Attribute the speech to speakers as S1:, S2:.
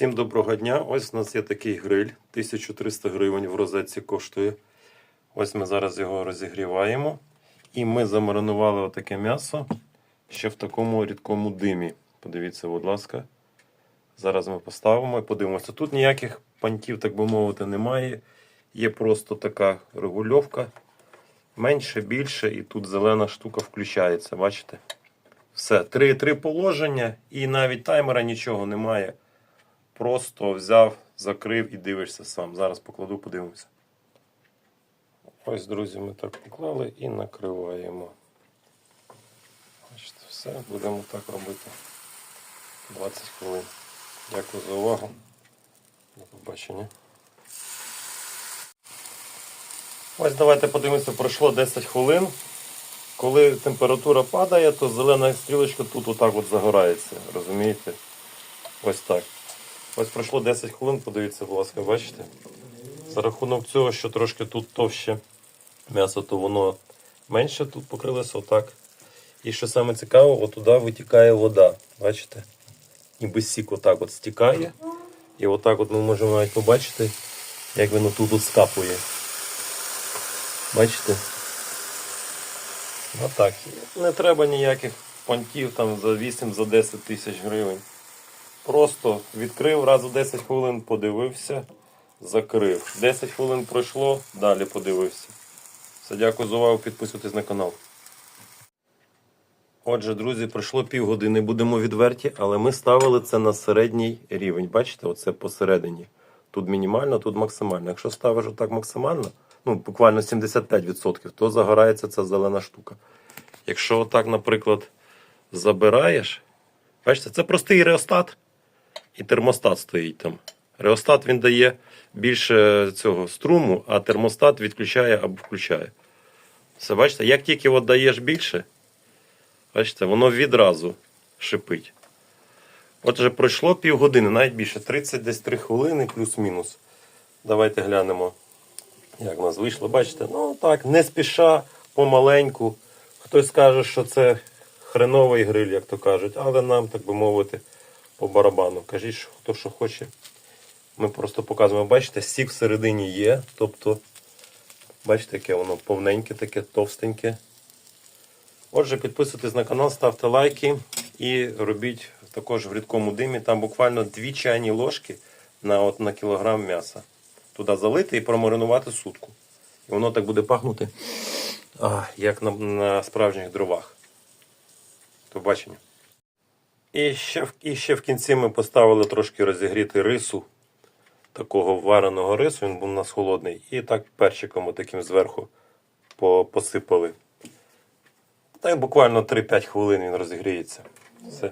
S1: Всім доброго дня. Ось у нас є такий гриль. 1300 гривень в розетці коштує. Ось ми зараз його розігріваємо. І ми замаринували отаке м'ясо ще в такому рідкому димі. Подивіться, будь ласка. Зараз ми поставимо і подивимося. Тут ніяких пантів, так би мовити, немає. Є просто така регульовка. Менше, більше, і тут зелена штука включається. Бачите? Все, три, три положення, і навіть таймера нічого немає. Просто взяв, закрив і дивишся сам. Зараз покладу, подивимося. Ось, друзі, ми так поклали і накриваємо. Бачите, все, будемо так робити 20 хвилин. Дякую за увагу. До побачення. Ось давайте подивимося, пройшло 10 хвилин. Коли температура падає, то зелена стрілочка тут отак от загорається. Розумієте? Ось так. Ось пройшло 10 хвилин, подивіться, будь ласка, бачите? За рахунок цього, що трошки тут товще м'ясо, то воно менше тут покрилося отак. І що саме цікаво, отуди витікає вода. Бачите? Ніби сік отак от стікає. І отак от ми можемо навіть побачити, як воно тут от скапує. Бачите? Отак. Не треба ніяких понтів там за 8 за 10 тисяч гривень. Просто відкрив раз у 10 хвилин, подивився, закрив. 10 хвилин пройшло, далі подивився. Все, дякую за увагу, підписуйтесь на канал. Отже, друзі, пройшло півгодини, будемо відверті, але ми ставили це на середній рівень. Бачите, оце посередині. Тут мінімально, тут максимально. Якщо ставиш отак максимально, ну буквально 75%, то загорається ця зелена штука. Якщо отак, наприклад, забираєш, бачите, це простий реостат і термостат стоїть там. Реостат він дає більше цього струму, а термостат відключає або включає. Все, бачите, як тільки от даєш більше, бачите, воно відразу шипить. Отже, пройшло півгодини, навіть більше, 30 десь 3 хвилини плюс-мінус. Давайте глянемо, як в нас вийшло. Бачите, ну так, не спіша, помаленьку. Хтось скаже, що це хреновий гриль, як то кажуть, але нам, так би мовити, по барабану. Кажіть, хто що хоче. Ми просто показуємо, бачите, сік всередині є. Тобто, бачите, яке воно повненьке, таке товстеньке. Отже, підписуйтесь на канал, ставте лайки і робіть також в рідкому димі. Там буквально 2 чайні ложки на, от, на кілограм м'яса. Туди залити і промаринувати сутку. І воно так буде пахнути, як на, на справжніх дровах. До побачення. І ще, і ще в кінці ми поставили трошки розігріти рису, такого вареного рису, він був у нас холодний. І так перчиком таким зверху по- посипали. Так буквально 3-5 хвилин він розігріється. Все.